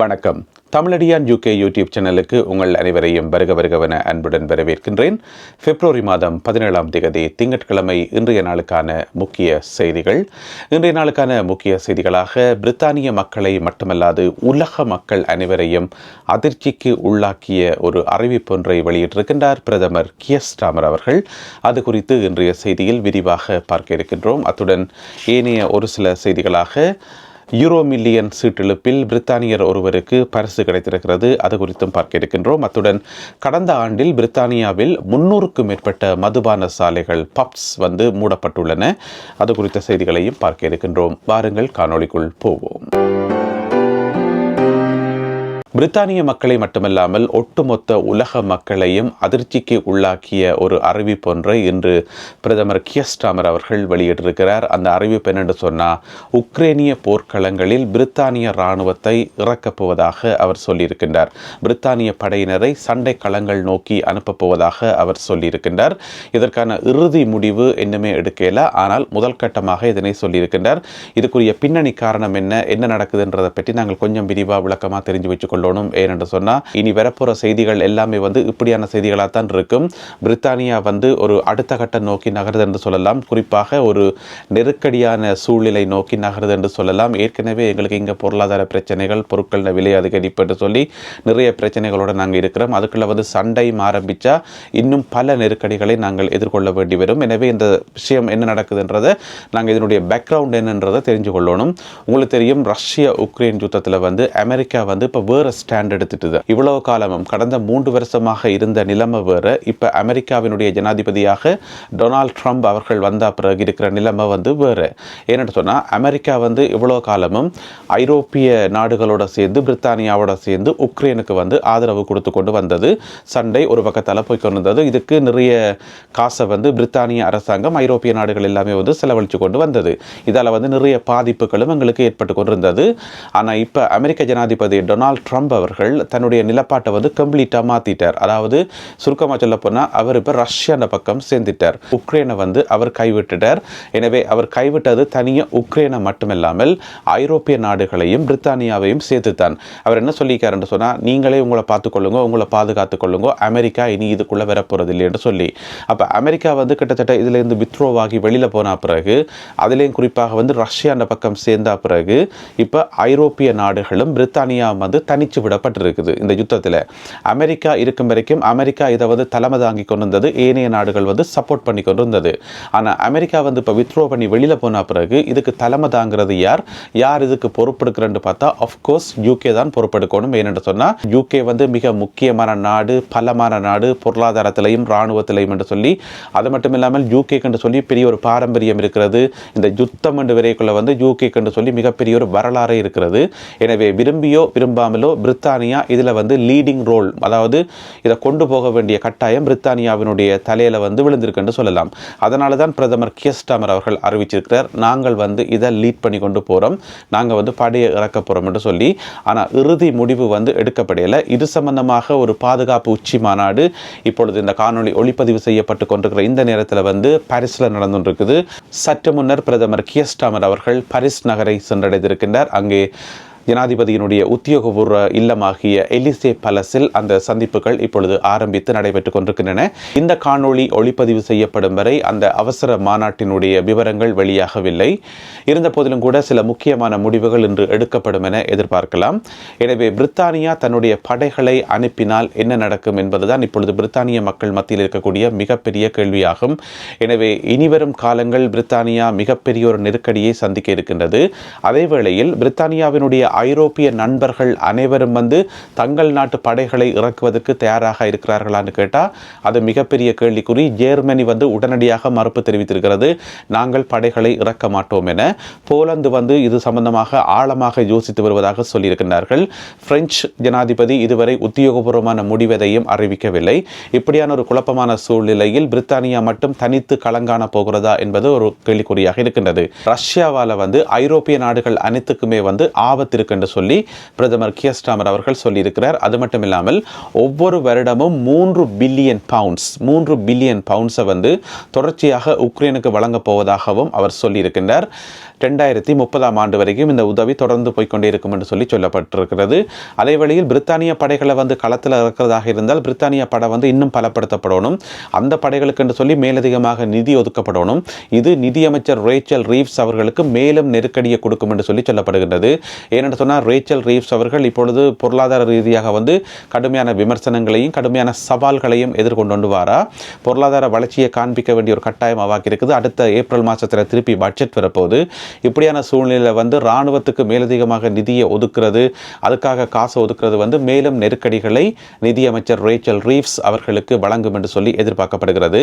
வணக்கம். Tamizhadiyan UK YouTube சேனலுக்கு உங்கள் அனைவரையும் வருக வருகவன அன்புடன் வரவேற்கின்றேன். பிப்ரவரி மாதம் பதினேழாம் தேதி திங்கட்கிழமை இன்றைய நாளுக்கான முக்கிய செய்திகள். இன்றைய நாளுக்கான முக்கிய செய்திகளாக பிரித்தானிய மக்களை மட்டுமல்லாது உலக மக்கள் அனைவரையும் அதிர்ச்சிக்கு உள்ளாக்கிய ஒரு அறிவிப்பொன்றை வெளியிட்டிருக்கின்றார் பிரதமர் கியஸ்டாமர் அவர்கள். அது குறித்து இன்றைய செய்தியில் விரிவாக பார்க்க இருக்கின்றோம். அத்துடன் ஏனைய ஒரு சில செய்திகளாக யூரோ மில்லியன் சீட்டெழுப்பில் பிரித்தானியர் ஒருவருக்கு பரிசு கிடைத்திருக்கிறது. அது குறித்தும் பார்க்க இருக்கின்றோம். அத்துடன் கடந்த ஆண்டில் பிரித்தானியாவில் முன்னூறுக்கும் மேற்பட்ட மதுபான சாலைகள் பப்ஸ் வந்து மூடப்பட்டுள்ளன. அது குறித்த செய்திகளையும் பார்க்க இருக்கின்றோம். வாருங்கள் காணொளிக்குள் போவோம். பிரித்தானிய மக்களை மட்டுமல்லாமல் ஒட்டுமொத்த உலக மக்களையும் அதிர்ச்சிக்கு உள்ளாக்கிய ஒரு அறிவிப்பு ஒன்றை இன்று பிரதமர் கியஸ்டாமர் அவர்கள் வெளியிட்டிருக்கிறார். அந்த அறிவிப்பு என்னென்று சொன்னால் உக்ரேனிய போர்க்களங்களில் பிரித்தானிய இராணுவத்தை இறக்கப் போவதாக அவர் சொல்லியிருக்கின்றார். பிரித்தானிய படையினரை சண்டை களங்கள் நோக்கி அனுப்பப் போவதாக அவர் சொல்லியிருக்கின்றார். இதற்கான இறுதி முடிவு இன்னுமே எடுக்கல ஆனால் முதல் கட்டமாக இதனை சொல்லியிருக்கின்றார். இதுக்குரிய பின்னணி காரணம் என்ன என்ன நடக்குதுன்றதை பற்றி நாங்கள் கொஞ்சம் விரிவாக விளக்கமாக தெரிஞ்சு கொள்ளணும் ஏனென்று சொன்னால் இனி வரப்போகிற செய்திகள் எல்லாமே வந்து இப்படியான செய்திகளாக தான் இருக்கும். பிரித்தானியா வந்து ஒரு அடுத்த கட்ட நோக்கி நகருது என்று சொல்லலாம். குறிப்பாக ஒரு நெருக்கடியான சூழ்நிலை நோக்கி நகருது என்று சொல்லலாம். ஏற்கனவே எங்களுக்கு இங்கே பொருளாதார பிரச்சனைகள் பொருட்கள் விலை அதிகரிப்பு என்று சொல்லி நிறைய பிரச்சனைகளோடு நாங்கள் இருக்கிறோம். அதுக்குள்ளே வந்து சண்டை ஆரம்பித்தா இன்னும் பல நெருக்கடிகளை நாங்கள் எதிர்கொள்ள வேண்டி வரும். எனவே இந்த விஷயம் என்ன நடக்குதுன்றதை நாங்கள் இதனுடைய பேக்ரவுண்ட் என்னன்றதை தெரிஞ்சு கொள்ளணும் உங்களுக்கு தெரியும் ரஷ்ய உக்ரைன் யுத்தத்தில் வந்து அமெரிக்கா வந்து இப்போ வேறு ஸ்டாண்ட் எடுத்துட்டுது. இவ்வளவு காலமும் கடந்த மூன்று வருஷமாக இருந்த நிலைமை வேறு. இப்போ அமெரிக்காவினுடைய ஜனாதிபதியாக டொனால்ட் ட்ரம்ப் அவர்கள் வந்த பிறகு இருக்கிற நிலைமை வந்து வேறு. ஏன்னு சொன்னால் அமெரிக்கா வந்து இவ்வளோ காலமும் ஐரோப்பிய நாடுகளோட சேர்ந்து பிரித்தானியாவோட சேர்ந்து உக்ரைனுக்கு வந்து ஆதரவு கொடுத்து கொண்டு வந்தது. சண்டை ஒரு பக்கத்தால் போய் கொண்டு வந்தது இதுக்கு நிறைய காசை வந்து பிரித்தானிய அரசாங்கம் ஐரோப்பிய நாடுகள் எல்லாமே வந்து செலவழித்து கொண்டு வந்தது. இதால் வந்து நிறைய பாதிப்புகளும் எங்களுக்கு ஏற்பட்டு கொண்டிருந்தது. ஆனால் இப்போ அமெரிக்க ஜனாதிபதி டொனால்ட் ட்ரம்ப் அவர்கள் தன்னுடைய நிலப்பாட்டை வந்து கம்ப்ளீட்டாக மாற்றிட்டார் அதாவது சுருக்கமாக சொல்ல போனால் அவர் இப்போ ரஷ்யான பக்கம் சேர்ந்துட்டார். உக்ரைனை வந்து அவர் கைவிட்டுட்டார். எனவே அவர் கைவிட்டது தனியாக உக்ரைனை மட்டுமில்லாமல் ஐரோப்பிய நாடுகளையும் பிரித்தானியாவையும் சேர்த்துத்தான். அவர் என்ன சொல்லியிருக்காருன்னு சொன்னால் நீங்களே உங்களை பார்த்துக்கொள்ளுங்க உங்களை பாதுகாத்துக்கொள்ளுங்க அமெரிக்கா இனி இதுக்குள்ளே வரப்போகிறது இல்லைன்னு சொல்லி. அப்போ அமெரிக்கா வந்து கிட்டத்தட்ட இதுலேருந்து வித்ரோவாகி வெளியில் போன பிறகு அதுலேயும் குறிப்பாக வந்து ரஷ்யான பக்கம் சேர்ந்த பிறகு இப்போ ஐரோப்பிய நாடுகளும் பிரித்தானியா வந்து தனி அழிச்சு விடப்பட்டிருக்குது இந்த யுத்தத்தில். அமெரிக்கா இருக்கும் வரைக்கும் அமெரிக்கா இதை வந்து தலைமை தாங்கி கொண்டு வந்தது ஏனைய நாடுகள் வந்து சப்போர்ட் பண்ணி கொண்டு வந்தது ஆனால் அமெரிக்கா வந்து இப்போ வித்ரோ பண்ணி வெளியில் போன பிறகு இதுக்கு தலைமை தாங்கிறது யார்? யார் இதுக்கு பொறுப்பெடுக்கிறன்னு பார்த்தா அஃப்கோர்ஸ் யூகே தான் பொறுப்பெடுக்கணும். ஏன்னு சொன்னால் யூகே வந்து மிக முக்கியமான நாடு பலமான நாடு பொருளாதாரத்திலையும் இராணுவத்திலையும் என்று சொல்லி அது மட்டும் இல்லாமல் யூகே கண்டு சொல்லி பெரிய ஒரு பாரம்பரியம் இருக்கிறது. இந்த யுத்தம் என்று வரைக்குள்ள வந்து யூகே கண்டு சொல்லி மிகப்பெரிய ஒரு வரலாறு இருக்கிறது. எனவே விரும்பியோ விரும்பாமலோ பிரித்தானியா இதில் வந்து லீடிங் ரோல் அதாவது இதை கொண்டு போக வேண்டிய கட்டாயம் பிரித்தானியாவினுடைய தலையில் வந்து விழுந்திருக்குன்னு சொல்லலாம். அதனால தான் பிரதமர் கியஸ்டாமர் அவர்கள் அறிவிச்சிருக்கிறார் நாங்கள் வந்து இதை லீட் பண்ணி கொண்டு போகிறோம் நாங்கள் வந்து படையை இறக்க போகிறோம் என்று சொல்லி. ஆனால் இறுதி முடிவு வந்து எடுக்கப்படையில். இது சம்பந்தமாக ஒரு பாதுகாப்பு உச்சி மாநாடு இப்பொழுது இந்த காணொளி ஒளிப்பதிவு செய்யப்பட்டு கொண்டிருக்கிற இந்த நேரத்தில் வந்து பாரிஸில் நடந்துருக்குது சற்று முன்னர் பிரதமர் கியஸ்டாமர் அவர்கள் பாரிஸ் நகரை சென்றடைந்திருக்கின்றார். அங்கே ஜனாதிபதியினுடைய உத்தியோகபூர்வ இல்லமாகிய எலிசே பலஸில் அந்த சந்திப்புகள் இப்பொழுது ஆரம்பித்து நடைபெற்றுக் கொண்டிருக்கின்றன. இந்த காணொளி ஒளிப்பதிவு செய்யப்படும் வரை அந்த அவசர மாநாட்டினுடைய விவரங்கள் வெளியாகவில்லை. இருந்த போதிலும் கூட சில முக்கியமான முடிவுகள் இன்று எடுக்கப்படும் என எதிர்பார்க்கலாம். எனவே பிரித்தானியா தன்னுடைய படைகளை அனுப்பினால் என்ன நடக்கும் என்பதுதான் இப்பொழுது பிரித்தானிய மக்கள் மத்தியில் இருக்கக்கூடிய மிகப்பெரிய கேள்வியாகும். எனவே இனிவரும் காலங்கள் பிரித்தானியா மிகப்பெரிய ஒரு நெருக்கடியை சந்திக்க இருக்கின்றது. அதே வேளையில் பிரித்தானியாவினுடைய ஐரோப்பிய நண்பர்கள் அனைவரும் வந்து தங்கள் நாட்டு படைகளை இறக்குவதற்கு தயாராக இருக்கிறார்களான்னு கேட்டால் அது மிகப்பெரிய கேள்விக்குறி. ஜெர்மனி வந்து உடனடியாக மறுப்பு தெரிவித்திருக்கிறது. நாங்கள் படைகளை இறக்க மாட்டோம் என. போலந்து வந்து இது சம்பந்தமாக ஆழமாக யோசித்து வருவதாக சொல்லியிருக்கிறார்கள் பிரெஞ்சு ஜனாதிபதி இதுவரை உத்தியோகபூர்வமான முடிவதையும் அறிவிக்கவில்லை. இப்படியான ஒரு குழப்பமான சூழ்நிலையில் பிரித்தானியா மட்டும் தனித்து களங்காண போகிறதா என்பது ஒரு கேள்விக்குறியாக இருக்கின்றது. ரஷ்யாவால் வந்து ஐரோப்பிய நாடுகள் அனைத்துக்குமே வந்து ஆபத்திற்கு இருக்கு என்று சொல்லி பிரதமர் கியஸ்டாமர் அவர்கள் சொல்லியிருக்கிறார். அது மட்டும் இல்லாமல் ஒவ்வொரு வருடமும் மூன்று பில்லியன் பவுண்ட்ஸ் மூன்று பில்லியன் பவுண்ட்ஸை வந்து தொடர்ச்சியாக உக்ரைனுக்கு வழங்கப் போவதாகவும் அவர் சொல்லியிருக்கின்றார். ரெண்டாயிரத்தி முப்பதாம் ஆண்டு வரைக்கும் இந்த உதவி தொடர்ந்து போய்கொண்டே இருக்கும் என்று சொல்லி சொல்லப்பட்டிருக்கிறது. அதே வழியில் பிரித்தானிய படைகளை வந்து களத்தில் இருக்கிறதாக இருந்தால் பிரித்தானிய படை வந்து இன்னும் பலப்படுத்தப்படணும். அந்த படைகளுக்கு என்று சொல்லி மேலதிகமாக நிதி ஒதுக்கப்படணும். இது நிதியமைச்சர் ரேச்சல் ரீவ்ஸ் அவர்களுக்கு மேலும் நெருக்கடியை கொடுக்கும் என்று சொல்லி சொல்லப்படுகின்றது. ஏனென்றால் ஏனென்று சொன்னால் ரேச்சல் ரீவ்ஸ் அவர்கள் இப்பொழுது பொருளாதார ரீதியாக வந்து கடுமையான விமர்சனங்களையும் கடுமையான சவால்களையும் எதிர்கொண்டு வாரா. பொருளாதார வளர்ச்சியை காண்பிக்க வேண்டிய ஒரு கட்டாயம் அவாக்கி இருக்குது. அடுத்த ஏப்ரல் மாதத்தில் திருப்பி பட்ஜெட் வரப்போகுது. இப்படியான சூழ்நிலையில் வந்து இராணுவத்துக்கு மேலதிகமாக நிதியை ஒதுக்குறது அதுக்காக காசு ஒதுக்குறது வந்து மேலும் நெருக்கடிகளை நிதியமைச்சர் ரேச்சல் ரீவ்ஸ் அவர்களுக்கு வழங்கும் என்று சொல்லி எதிர்பார்க்கப்படுகிறது.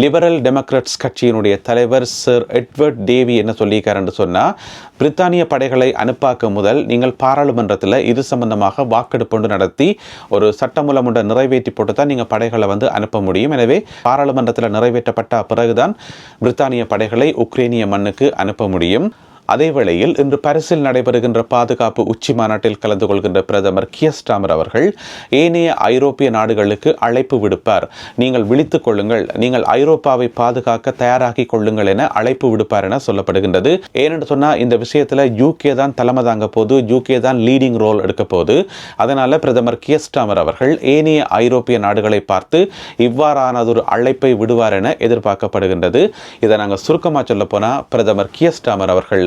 லிபரல் டெமோக்ராட்ஸ் கட்சியினுடைய தலைவர் சர் எட்வர்ட் டேவி என்ன சொல்லியிருக்கார் என்று சொன்னால் பிரித்தானிய படைகளை அனுப்பாக்க முதல் நீங்கள் பாராளுமன்றத்தில் இது சம்பந்தமாக வாக்கெடுப்பு ஒன்று நடத்தி ஒரு சட்டமூலம் ஒன்றை நிறைவேற்றி போட்டு தான் நீங்கள் படைகளை வந்து அனுப்ப முடியும். எனவே பாராளுமன்றத்தில் நிறைவேற்றப்பட்ட பிறகுதான் பிரித்தானிய படைகளை உக்ரைனிய மண்ணுக்கு அனுப்ப முடியும். அதே வேளையில் இன்று பரிசில் நடைபெறுகின்ற பாதுகாப்பு உச்சி மாநாட்டில் கலந்து கொள்கின்ற பிரதமர் கியஸ்டாமர் அவர்கள் ஏனைய ஐரோப்பிய நாடுகளுக்கு அழைப்பு விடுப்பார். நீங்கள் விழித்துக் கொள்ளுங்கள். நீங்கள் ஐரோப்பாவை பாதுகாக்க தயாராகி கொள்ளுங்கள் என அழைப்பு விடுப்பார் என சொல்லப்படுகின்றது. ஏனென்று சொன்னால் இந்த விஷயத்தில் யூகே தான் தலைமை தாங்க போது யூகே தான் லீடிங் ரோல் எடுக்க போது அதனால பிரதமர் கியஸ்டாமர் அவர்கள் ஏனைய ஐரோப்பிய நாடுகளை பார்த்து இவ்வாறானதொரு அழைப்பை விடுவார் என எதிர்பார்க்கப்படுகின்றது. இதை நாங்கள் சுருக்கமாக சொல்ல போனால் பிரதமர் கியஸ்டாமர் அவர்கள்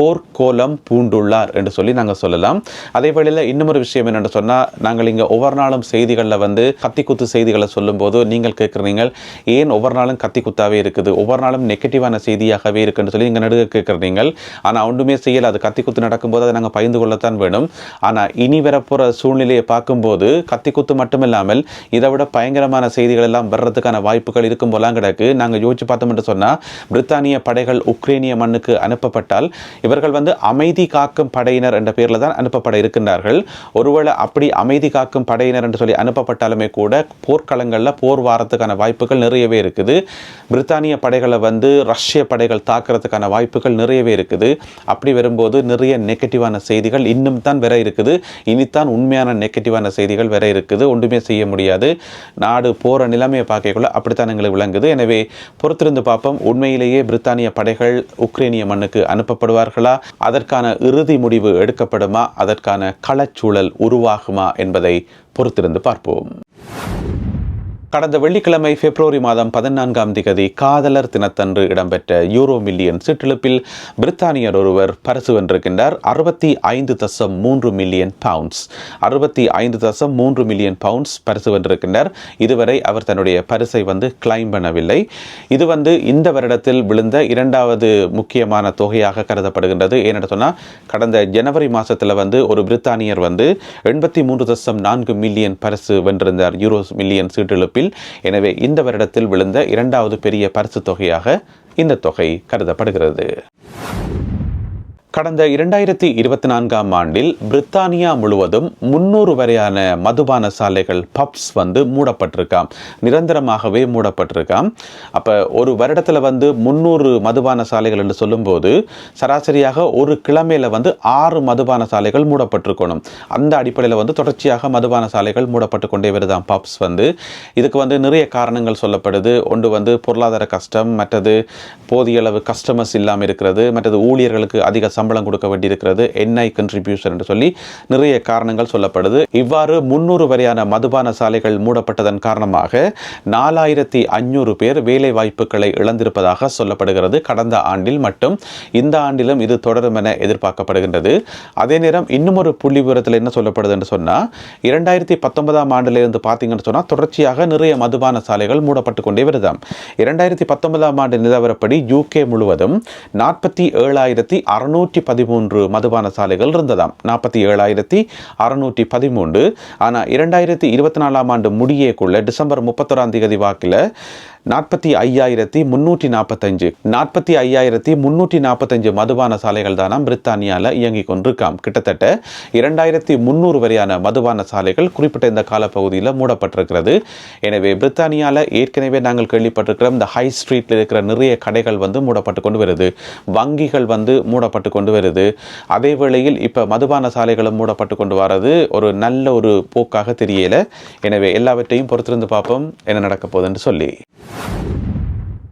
போர்க்கோலம் பூண்டுள்ளார் என்று சொல்லி நாங்கள் சொல்லலாம். அதே வேளையில் இன்னொரு விஷயம் என்னென்னு சொன்னால் நாங்கள் இங்கே ஒவ்வொரு நாளும் செய்திகளில் வந்து கத்தி குத்து செய்திகளை சொல்லும்போது நீங்கள் கேட்குறீங்க ஏன் ஒவ்வொரு நாளும் கத்தி குத்தாவே இருக்குது? ஒவ்வொரு நாளும் நெகட்டிவான செய்தியாகவே இருக்குன்னு சொல்லி இங்கே நடுக கேட்குறீங்க ஆனால் ஒன்றுமே செய்யலை. அது கத்தி குத்து நடக்கும்போது அதை நாங்கள் பயந்து கொள்ளத்தான் வேணும். ஆனால் இனி வரப்போகிற சூழ்நிலையை பார்க்கும்போது கத்தி குத்து மட்டும் இல்லாமல் இதை விட பயங்கரமான செய்திகள் எல்லாம் வர்றதுக்கான வாய்ப்புகள் இருக்கும் போலாம் கிடக்கு. நாங்கள் யோசிச்சு பார்த்தோம் என்று சொன்னால் பிரித்தானிய படைகள் உக்ரைனிய மண்ணுக்கு அனுப்பப்பட்டால் இவர்கள் வந்து அமைதி காக்கும் படையினர் என்ற பேரில் தான் அனுப்பப்பட இருக்கின்றார்கள். ஒருவேளை அப்படி அமைதி காக்கும் படையினர் என்று சொல்லி அனுப்பப்பட்டாலுமே கூட போர்க்களங்களில் போர் வாரத்துக்கான வாய்ப்புகள் நிறையவே இருக்குது. பிரித்தானிய படைகளை வந்து ரஷ்ய படைகள் தாக்குறதுக்கான வாய்ப்புகள் நிறையவே இருக்குது. அப்படி வரும்போது நிறைய நெகட்டிவான செய்திகள் இன்னும் தான் வர இருக்குது. இனித்தான் உண்மையான நெகட்டிவான செய்திகள் வர இருக்குது. ஒன்றுமே செய்ய முடியாது. நாடு போகிற நிலைமையை பார்க்கக்குள்ள அப்படித்தான் எங்களுக்கு விளங்குது. எனவே பொறுத்திருந்து பார்ப்போம். உண்மையிலேயே பிரித்தானிய படைகள் உக்ரைனிய மண்ணுக்கு அனுப்பப்படுவார் அதற்கான இறுதி முடிவு எடுக்கப்படுமா? அதற்கான களச்சூழல் உருவாகுமா என்பதை பொறுத்திருந்து பார்ப்போம். கடந்த வெள்ளிக்கிழமை பிப்ரவரி மாதம் பதினான்காம் திகதி காதலர் தினத்தன்று இடம்பெற்ற யூரோ மில்லியன் சிற்றிழுப்பில் பிரித்தானியர் ஒருவர் பரிசு வென்றிருக்கின்றார். அறுபத்தி ஐந்து தசம் மூன்று மில்லியன் பவுண்ட்ஸ் அறுபத்தி ஐந்து தசம் மூன்று மில்லியன் பவுண்ட்ஸ் பரிசு வென்றிருக்கின்றார். இதுவரை அவர் தன்னுடைய பரிசை வந்து கிளைம் பண்ணவில்லை. இது வந்து இந்த வருடத்தில் விழுந்த இரண்டாவது முக்கியமான தொகையாக கருதப்படுகின்றது. ஏன்னு சொன்னால் கடந்த ஜனவரி மாதத்தில் வந்து ஒரு பிரித்தானியர் வந்து எண்பத்தி மூன்று தசம் நான்கு மில்லியன் பரிசு வென்றிருந்தார். யூரோ மில்லியன் சீட்டெழுப்பில் எனவே இந்த வருடத்தில் விழுந்த இரண்டாவது பெரிய பரிசு தொகையாக இந்த தொகை கருதப்படுகிறது. கடந்த இரண்டாயிரத்தி இருபத்தி நான்காம் ஆண்டில் பிரித்தானியா முழுவதும் முன்னூறு வரையான மதுபான சாலைகள் பப்ஸ் வந்து மூடப்பட்டிருக்காம். நிரந்தரமாகவே மூடப்பட்டிருக்காம். அப்போ ஒரு வருடத்தில் வந்து முந்நூறு மதுபான சாலைகள் என்று சொல்லும்போது சராசரியாக ஒரு கிழமையில் வந்து ஆறு மதுபான சாலைகள் மூடப்பட்டிருக்கணும். அந்த அடிப்படையில் வந்து தொடர்ச்சியாக மதுபான சாலைகள் மூடப்பட்டு கொண்டே வருதாம் பப்ஸ் வந்து. இதுக்கு வந்து நிறைய காரணங்கள் சொல்லப்படுது. ஒன்று வந்து பொருளாதார கஷ்டம் மற்றது போதிய அளவு கஸ்டமர்ஸ் இல்லாமல் இருக்கிறது மற்றது ஊழியர்களுக்கு அதிக சம்பளம் கொடுக்க வேண்டியிருக்கிறது என்ஐ கன்ட்ரிபியூஷன் என்று சொல்லி நிறைய காரணங்கள் சொல்லப்படுது. இவ்வாறு முன்னூறு வரையான மதுபான சாலைகள் மூடப்பட்டதன் காரணமாக நாலாயிரத்தி அஞ்சூறு பேர் வேலை வாய்ப்புகளை இழந்திருப்பதாக சொல்லப்படுகிறது. கடந்த ஆண்டில் மட்டும். இந்த ஆண்டிலும் இது தொடரும் என எதிர்பார்க்கப்படுகின்றது. அதே நேரம் இன்னும் ஒரு புள்ளி விவரத்தில் என்ன சொல்லப்படுது என்று சொன்னால் இரண்டாயிரத்தி பத்தொன்பதாம் ஆண்டிலிருந்து பார்த்தீங்கன்னு சொன்னால் தொடர்ச்சியாக நிறைய மதுபான சாலைகள் மூடப்பட்டு கொண்டே வருதாம். இரண்டாயிரத்தி பத்தொன்பதாம் ஆண்டு நிலவரப்படி யூகே முழுவதும் நாற்பத்தி ஏழாயிரத்தி அறுநூற்றி நூற்றி பதிமூன்று மதுபான சாலைகள் இருந்ததாம். நாற்பத்தி ஏழாயிரத்தி அறுநூற்றி பதிமூன்று. ஆனால் இரண்டாயிரத்தி இருபத்தி நாலாம் ஆண்டு முடியக்குள்ள டிசம்பர் முப்பத்தொராம் தேதி வாக்கில் நாற்பத்தி ஐயாயிரத்தி முன்னூற்றி நாற்பத்தஞ்சு. நாற்பத்தி ஐயாயிரத்தி முன்னூற்றி நாற்பத்தஞ்சு மதுபான சாலைகள் தானாம் பிரித்தானியாவில் இயங்கிக் கொண்டிருக்காம். கிட்டத்தட்ட இரண்டாயிரத்தி முந்நூறு வரையான மதுபான சாலைகள் குறிப்பிட்ட இந்த காலப்பகுதியில் மூடப்பட்டிருக்கிறது. எனவே பிரித்தானியாவில் ஏற்கனவே நாங்கள் கேள்விப்பட்டிருக்கிறோம் இந்த ஹை ஸ்ட்ரீட்டில் இருக்கிற நிறைய கடைகள் வந்து மூடப்பட்டு கொண்டு வருது. வங்கிகள் வந்து மூடப்பட்டு கொண்டு வருது. அதே வேளையில் இப்போ மதுபான சாலைகளும் மூடப்பட்டு கொண்டு வர்றது ஒரு நல்ல ஒரு போக்காக தெரியல. எனவே எல்லாவற்றையும் பொறுத்திருந்து பார்ப்போம் என்ன நடக்க போகுதுன்னு சொல்லி.